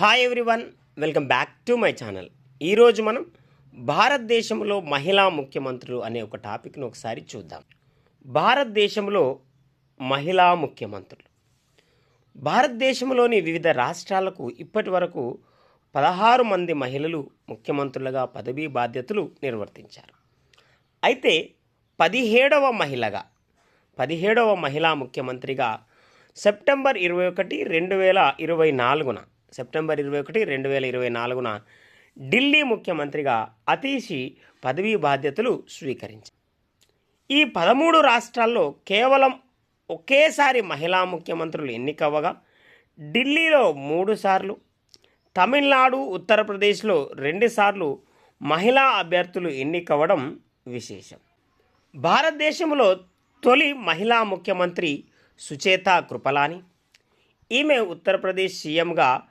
Hi everyone welcome back to my channel ఈరోజు మనం భారతదేశంలో మహిళా ముఖ్యమంత్రులు అనే ఒక టాపిక్ను ఒకసారి చూద్దాం. భారతదేశంలో మహిళా ముఖ్యమంత్రులు. భారతదేశంలోని వివిధ రాష్ట్రాలకు ఇప్పటి వరకు పదహారు మంది మహిళలు ముఖ్యమంత్రులుగా పదవీ బాధ్యతలు నిర్వర్తించారు. అయితే పదిహేడవ మహిళగా పదిహేడవ మహిళా ముఖ్యమంత్రిగా సెప్టెంబర్ ఇరవై ఒకటి రెండు వేల ఇరవై నాలుగున సెప్టెంబర్ ఇరవై ఒకటి రెండు వేల ఇరవై నాలుగున ఢిల్లీ ముఖ్యమంత్రిగా అతీషి పదవీ బాధ్యతలు స్వీకరించారు. ఈ పదమూడు రాష్ట్రాల్లో కేవలం ఒకేసారి మహిళా ముఖ్యమంత్రులు ఎన్నికవ్వగా ఢిల్లీలో మూడుసార్లు తమిళనాడు ఉత్తరప్రదేశ్లో రెండుసార్లు మహిళా అభ్యర్థులు ఎన్నికవ్వడం విశేషం. భారతదేశంలో తొలి మహిళా ముఖ్యమంత్రి సుచేత కృపలాని ఈమె ఉత్తరప్రదేశ్ సీఎంగా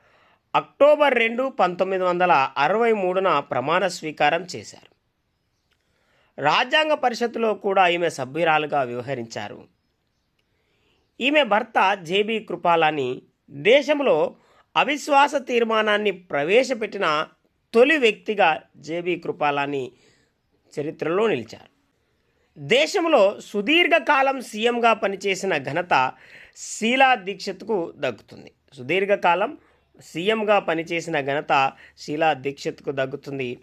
అక్టోబర్ రెండు పంతొమ్మిది వందల అరవై మూడున ప్రమాణ స్వీకారం చేశారు. రాజ్యాంగ పరిషత్తులో కూడా ఈమె సభ్యురాలుగా వ్యవహరించారు. ఈమె భర్త జేబీ కృపాలాని దేశంలో అవిశ్వాస తీర్మానాన్ని ప్రవేశపెట్టిన తొలి వ్యక్తిగా జేబీ కృపాలాని చరిత్రలో నిలిచారు. దేశంలో సుదీర్ఘకాలం సీఎంగా పనిచేసిన ఘనత శీలా దీక్షత్కు దక్కుతుంది. సుదీర్ఘకాలం సీఎంగా పనిచేసిన ఘనత శీలా దీక్షిత్కు దక్కుతుంది.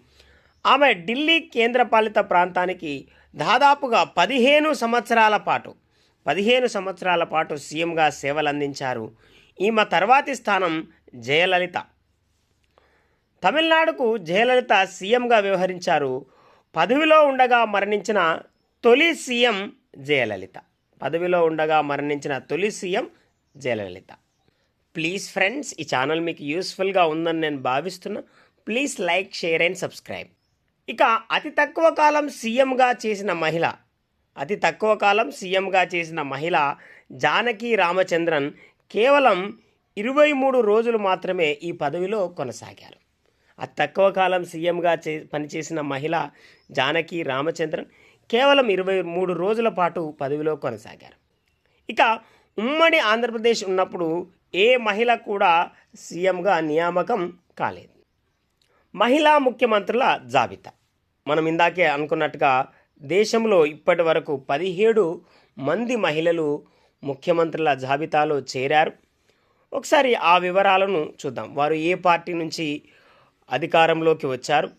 ఆమె ఢిల్లీ కేంద్రపాలిత ప్రాంతానికి దాదాపుగా పదిహేను సంవత్సరాల పాటు పదిహేను సంవత్సరాల పాటు సీఎంగా సేవలందించారు. ఈమె తర్వాతి స్థానం జయలలిత. తమిళనాడుకు జయలలిత సీఎంగా వ్యవహరించారు. పదవిలో ఉండగా మరణించిన తొలి సీఎం జయలలిత. పదవిలో ఉండగా మరణించిన తొలి సీఎం జయలలిత. ప్లీజ్ ఫ్రెండ్స్ ఈ ఛానల్ మీకు యూస్ఫుల్గా ఉందని నేను భావిస్తున్నా. Please like share and subscribe. ఇక అతి తక్కువ కాలం సీఎంగా చేసిన మహిళ అతి తక్కువ కాలం సీఎంగా చేసిన మహిళ జానకి రామచంద్రన్ కేవలం ఇరవై మూడు రోజులు మాత్రమే ఈ పదవిలో కొనసాగారు. అతి తక్కువ కాలం సీఎంగా చే పనిచేసిన మహిళ జానకి రామచంద్రన్ కేవలం ఇరవై మూడు రోజుల పాటు పదవిలో కొనసాగారు. ఇక ఉమ్మడి ఆంధ్రప్రదేశ్ ఉన్నప్పుడు ఏ మహిళ కూడా సీఎంగా నియామకం కాలేదు. మహిళా ముఖ్యమంత్రుల జాబితా. మనం ఇందాకే అనుకున్నట్టుగా దేశంలో ఇప్పటి వరకు పదిహేడు మంది మహిళలు ముఖ్యమంత్రుల జాబితాలో చేరారు. ఒకసారి ఆ వివరాలను చూద్దాం. వారు ఏ పార్టీ నుంచి అధికారంలోకి వచ్చారు?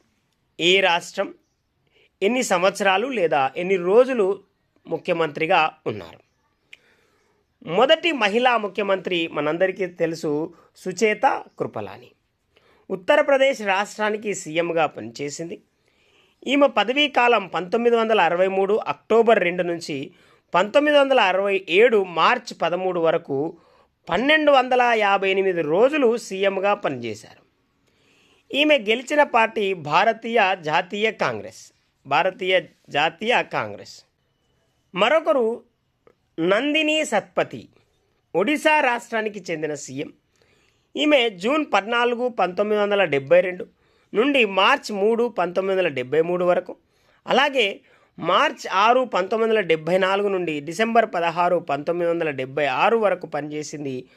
ఏ రాష్ట్రం? ఎన్ని సంవత్సరాలు లేదా ఎన్ని రోజులు ముఖ్యమంత్రిగా ఉన్నారు? మొదటి మహిళా ముఖ్యమంత్రి మనందరికీ తెలుసు సుచేత కృపలాని. ఉత్తరప్రదేశ్ రాష్ట్రానికి సీఎంగా పనిచేసింది. ఈమె పదవీ కాలం పంతొమ్మిది వందల అరవై మూడు అక్టోబర్ రెండు నుంచి పంతొమ్మిది వందల అరవై ఏడు మార్చ్ పదమూడు వరకు పన్నెండు వందల యాభై ఎనిమిది రోజులు సీఎంగా పనిచేశారు. ఈమె గెలిచిన పార్టీ భారతీయ జాతీయ కాంగ్రెస్ భారతీయ జాతీయ కాంగ్రెస్. మరొకరు నందిని సత్పతి ఒడిశా రాష్ట్రానికి చెందిన సీఎం. ఈమె జూన్ పద్నాలుగు పంతొమ్మిది వందల డెబ్బై రెండు నుండి మార్చ్ మూడు పంతొమ్మిది వందల డెబ్బై మూడు వరకు అలాగే మార్చ్ ఆరు పంతొమ్మిది వందల డెబ్బై నాలుగు నుండి డిసెంబర్ పదహారు పంతొమ్మిది వందల డెబ్బై ఆరు వరకు పనిచేసింది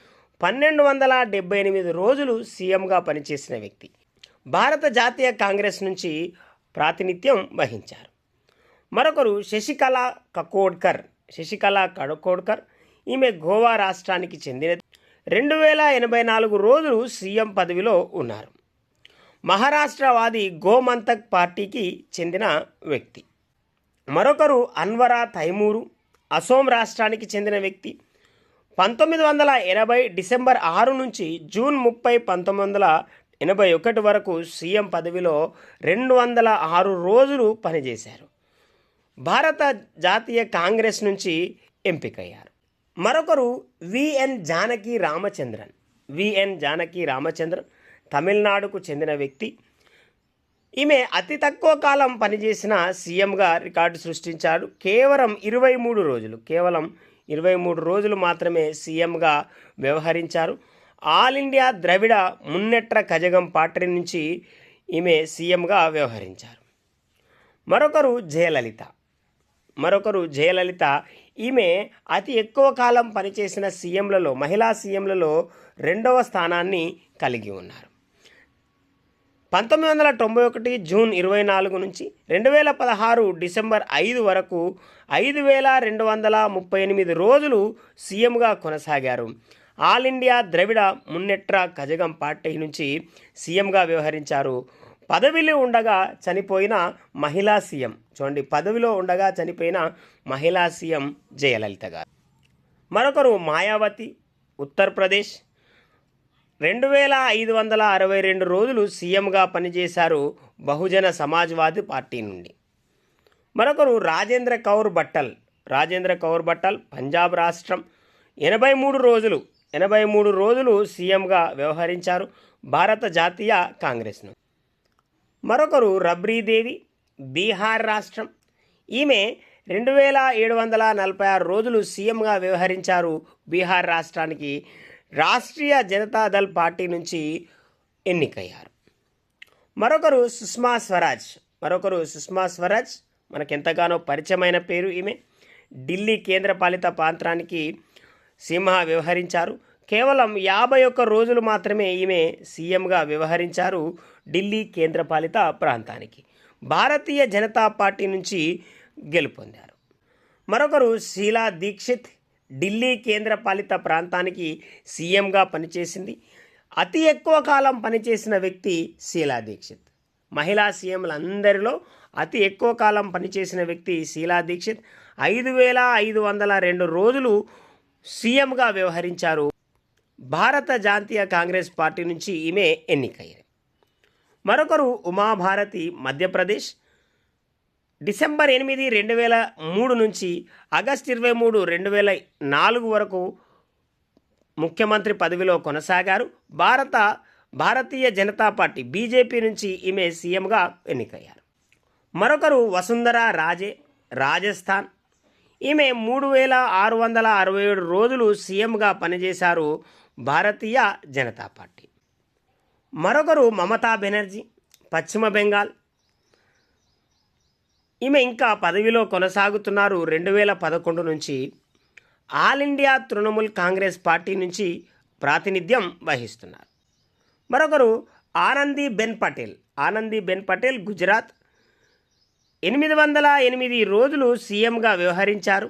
పన్నెండు వందల డెబ్బై ఎనిమిది రోజులు సీఎంగా పనిచేసిన వ్యక్తి. భారత జాతీయ కాంగ్రెస్ నుంచి ప్రాతినిధ్యం వహించారు. మరొకరు శశికళ కకోడ్కర్ శశికళ కడకోడ్కర్ ఈమె గోవా రాష్ట్రానికి చెందినది రెండు వేల ఎనభై నాలుగు రోజులు సీఎం పదవిలో ఉన్నారు. మహారాష్ట్రవాది గోమంతక్ పార్టీకి చెందిన వ్యక్తి. మరొకరు అన్వరా తైమూరు అసోం రాష్ట్రానికి చెందిన వ్యక్తి. పంతొమ్మిది వందల ఎనభై డిసెంబర్ ఆరు నుంచి జూన్ ముప్పై పంతొమ్మిది వందల ఎనభై ఒకటి వరకు సీఎం పదవిలో రెండు వందల ఆరు రోజులు పనిచేశారు. భారత జాతీయ కాంగ్రెస్ నుంచి ఎంపికయ్యారు. మరొకరు V N Janaki Ramachandran. V N Janaki Ramachandran తమిళనాడుకు చెందిన వ్యక్తి. ఈమె అతి తక్కువ కాలం పనిచేసిన సీఎంగా రికార్డు సృష్టించాడు. కేవలం ఇరవై మూడు రోజులు కేవలం ఇరవై మూడు రోజులు మాత్రమే సీఎంగా వ్యవహరించారు. All India Dravida Munnetra Kazhagam party నుంచి ఈమె సీఎంగా వ్యవహరించారు. మరొకరు జయలలిత. మరొకరు జయలలిత. ఈమె అతి ఎక్కువ కాలం పనిచేసిన సీఎంలలో మహిళా సీఎంలలో రెండవ స్థానాన్ని కలిగి ఉన్నారు. పంతొమ్మిది వందల తొంభై ఒకటి జూన్ ఇరవై నాలుగు నుంచి రెండు వేల పదహారు డిసెంబర్ ఐదు వరకు ఐదు వేల రెండు వందల ముప్పై ఎనిమిది రోజులు సీఎంగా కొనసాగారు. All India Dravida Munnetra Kazhagam party నుంచి సీఎంగా వ్యవహరించారు. పదవిలో ఉండగా చనిపోయిన మహిళా సీఎం. చూడండి పదవిలో ఉండగా చనిపోయిన మహిళా సీఎం జయలలిత గారు. మరొకరు మాయావతి ఉత్తరప్రదేశ్. రెండు వేల ఐదు వందల అరవై రెండు రోజులు సీఎంగా పనిచేశారు బహుజన సమాజ్వాదీ పార్టీ నుండి. మరొకరు రాజేంద్ర కౌర్ బట్టల్. రాజేంద్ర కౌర్ బట్టల్ పంజాబ్ రాష్ట్రం. ఎనభై మూడు రోజులు ఎనభై మూడు రోజులు సీఎంగా వ్యవహరించారు భారత జాతీయ కాంగ్రెస్ను. మరొకరు రబ్రీదేవి బీహార్ రాష్ట్రం. ఈమె రెండు వేల ఏడు వందల నలభై ఆరు రోజులు సీఎంగా వ్యవహరించారు బీహార్ రాష్ట్రానికి. రాష్ట్రీయ జనతాదళ్ పార్టీ నుంచి ఎన్నికయ్యారు. మరొకరు సుష్మా స్వరాజ్ మరొకరు సుష్మా స్వరాజ్ మనకెంతగానో పరిచయమైన పేరు ఈమె. ఢిల్లీ కేంద్రపాలిత ప్రాంతానికి సింహ వ్యవహరించారు. కేవలం యాభై ఒక్క రోజులు మాత్రమే ఈమె సీఎంగా వ్యవహరించారు ఢిల్లీ కేంద్రపాలిత ప్రాంతానికి. భారతీయ జనతా పార్టీ నుంచి గెలుపొందారు. మరొకరు శీలా దీక్షిత్ ఢిల్లీ కేంద్రపాలిత ప్రాంతానికి సీఎంగా పనిచేసింది. అతి ఎక్కువ కాలం పనిచేసిన వ్యక్తి శీలా దీక్షిత్. మహిళా సీఎంలందరిలో అతి ఎక్కువ కాలం పనిచేసిన వ్యక్తి శీలా దీక్షిత్. ఐదు వేల ఐదు వందల రెండు రోజులు సీఎంగా వ్యవహరించారు భారత జాతీయ కాంగ్రెస్ పార్టీ నుంచి ఈమె ఎన్నికయ్యారు మరొకరు ఉమాభారతి మధ్యప్రదేశ్. డిసెంబర్ ఎనిమిది రెండు వేల మూడు నుంచి ఆగస్ట్ ఇరవై మూడు రెండు వేల నాలుగు వరకు ముఖ్యమంత్రి పదవిలో కొనసాగారు. భారత భారతీయ జనతా పార్టీ బీజేపీ నుంచి ఈమె సీఎంగా ఎన్నికయ్యారు. మరొకరు వసుంధర రాజే రాజస్థాన్. ఈమె మూడు వేల ఆరు వందల అరవై ఏడు రోజులు సీఎంగా పనిచేశారు. భారతీయ జనతా పార్టీ. మరొకరు మమతా బెనర్జీ పశ్చిమ బెంగాల్. ఈమె ఇంకా పదవిలో కొనసాగుతున్నారు రెండు వేల పదకొండు నుంచి. All India Trinamool Congress party నుంచి ప్రాతినిధ్యం వహిస్తున్నారు. మరొకరు ఆనందీ బెన్ పటేల్. ఆనందీ బెన్ పటేల్ గుజరాత్. ఎనిమిది వందల ఎనిమిది రోజులు సీఎంగా వ్యవహరించారు.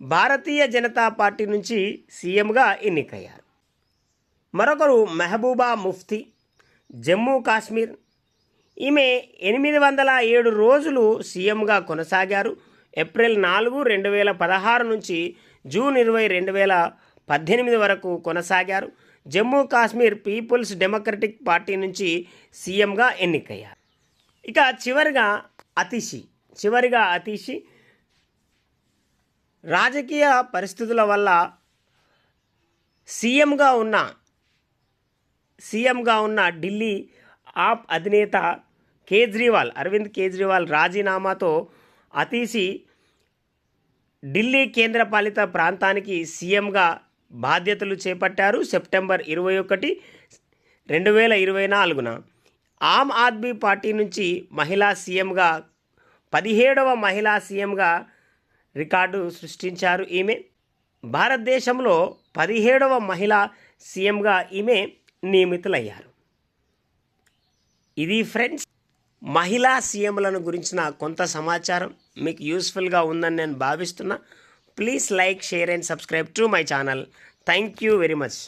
భారతీయ జనతా పార్టీ నుంచి సీఎంగా ఎన్నికయ్యారు. మరొకరు మెహబూబా ముఫ్తీ జమ్మూ కాశ్మీర్. ఈమె ఎనిమిది వందల ఏడు రోజులు సీఎంగా కొనసాగారు. ఏప్రిల్ నాలుగు రెండు వేల పదహారు నుంచి జూన్ ఇరవై రెండు వేల పద్దెనిమిది వరకు కొనసాగారు. Jammu Kashmir peoples democratic party నుంచి సీఎంగా ఎన్నికయ్యారు. ఇక చివరిగా అతిషి చివరిగా అతిషి. రాజకీయ పరిస్థితుల వల్ల సీఎంగా ఉన్న సీఎంగా ఉన్న ఢిల్లీ ఆప్ అధినేత కేజ్రీవాల్ అరవింద్ కేజ్రీవాల్ రాజీనామాతో అతీసి ఢిల్లీ కేంద్రపాలిత ప్రాంతానికి సీఎంగా బాధ్యతలు చేపట్టారు సెప్టెంబర్ ఇరవై ఒకటి రెండు వేల ఇరవై నాలుగున. ఆమ్ ఆద్మీ పార్టీ నుంచి మహిళా సీఎంగా పదిహేడవ మహిళా సీఎంగా రికార్డు సృష్టించారు ఈమె. భారతదేశంలో పదిహేడవ మహిళా సీఎంగా ఈమె నియమితులయ్యారు. ఇది ఫ్రెండ్స్ మహిళా సీఎంలను గురించిన కొంత సమాచారం. మీకు యూస్ఫుల్గా ఉందని నేను భావిస్తున్నా. Please like share and subscribe to my channel. Thank you very much.